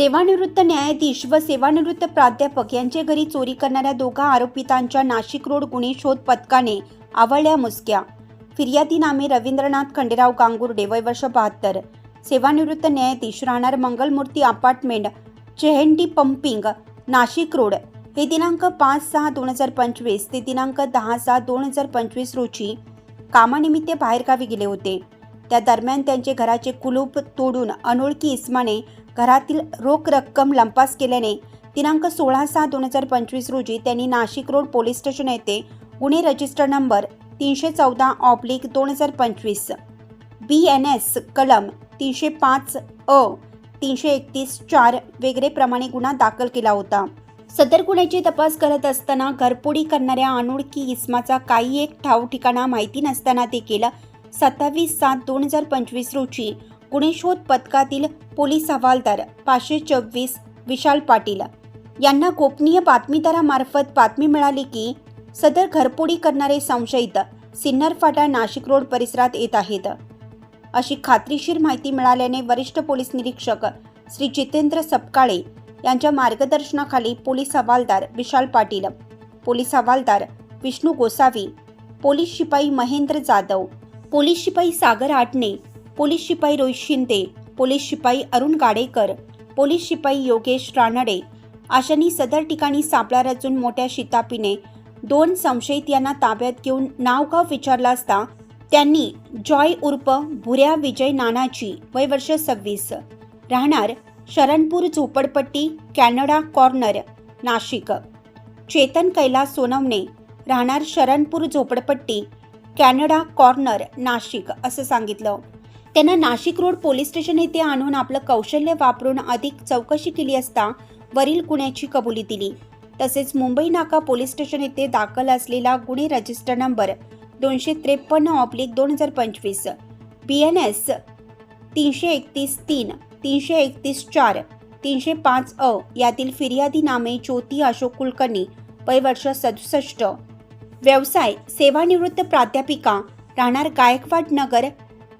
सेवानिवृत्त न्यायाधीश व सेवानिवृत्त प्राध्यापक यांच्या घरी चोरी करणाऱ्या दोघा आरोपितांच्या नाशिक रोड गुन्हे शोध पथकाने आवळल्या मुसक्या. फिर्यादी नामे रवींद्रनाथ खंडेराव गांगुर्डे वय वर्ष बहात्तर. सेवानिवृत्त न्यायाधीश राहणार Mangalmurti apartment Chehedi pumping Nashik road. हे दिनांक पाच सहा दोन हजार पंचवीस ते दिनांक दहा सहा दोन हजार पंचवीस रोजी कामानिमित्त बाहेरगावी गेले होते. त्या दरम्यान त्यांचे घराचे कुलूप तोडून अनोळखी इस्माने घरातील रोख रक्कम लंपास केल्याने दिनांक सोळा सहा दोन हजार पंचवीस रोजी त्यांनी नाशिक रोड पोलीस स्टेशन येथे गुन्हे रजिस्टर नंबर तीनशे चौदा ऑब्लिक दोन हजार पंचवीस बी एन एस कलम तीनशे पाच अ तीनशे एकतीस चार वेगळे प्रमाणे गुन्हा दाखल केला होता. सदर गुन्ह्याची तपास करत असताना घरपोडी करणाऱ्या अनोळखी इस्माचा काही एक ठाव ठिकाणा माहिती नसताना देखील सत्तावीस सात दोन हजार पंचवीस रोजी गुन्हे शोध पथकातील पोलीस हवालदार पाचशे चोवीस विशाल पाटील यांना गोपनीय बातमीदारामार्फत बातमी मिळाली की सदर घरपोडी करणारे संशयित सिन्नर फाटा नाशिक रोड परिसरात येत आहेत. अशी खात्रीशीर माहिती मिळाल्याने वरिष्ठ पोलीस निरीक्षक श्री जितेंद्र सपकाळे यांच्या मार्गदर्शनाखाली पोलीस हवालदार विशाल पाटील पोलीस हवालदार विष्णू गोसावी पोलीस शिपाई महेंद्र जाधव पोलीस शिपाई सागर आटणे पोलीस शिपाई रोहित शिंदे पोलीस शिपाई अरुण गाडेकर पोलीस शिपाई योगेश रानडे अशांनी सदर ठिकाणी सापळा रचून मोठ्या शितापीने दोन संशयित यांना ताब्यात घेऊन नावगाव विचारला असता त्यांनी जॉय उर्फ भुऱ्या विजय नानाची वय वर्ष सव्वीस. राहणार शरणपूर झोपडपट्टी कॅनडा कॉर्नर नाशिक. चेतन कैलास सोनवणे राहणार शरणपूर झोपडपट्टी कॅनडा कॉर्नर नाशिक असं सांगितलं. त्यांना नाशिक रोड पोलीस स्टेशन येथे आणून आपलं कौशल्य वापरून अधिक चौकशी केली असता वरील गुन्ह्याची कबुली दिली. तसेच मुंबई नाका पोलीस स्टेशन येथे दाखल असलेला गुन्हे रजिस्टर नंबर दोनशे त्रेपन्न ऑब्लिक दोन हजार पंचवीस बी एन एस तीनशे एकतीस तीन तीनशे एकतीस चार तीनशे पाच अ यातील फिर्यादी नामे ज्योती अशोक कुलकर्णी वय वर्ष सदुसष्ट व्यवसाय सेवानिवृत्त प्राध्यापिका राहणार गायकवाड नगर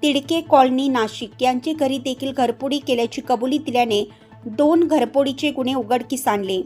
तिडके कॉलनी नाशिक. यांचे घरी देखील घरपोडी केल्याची कबुली दिल्याने दोन घरपोडीचे गुन्हे उघडकीस आणले.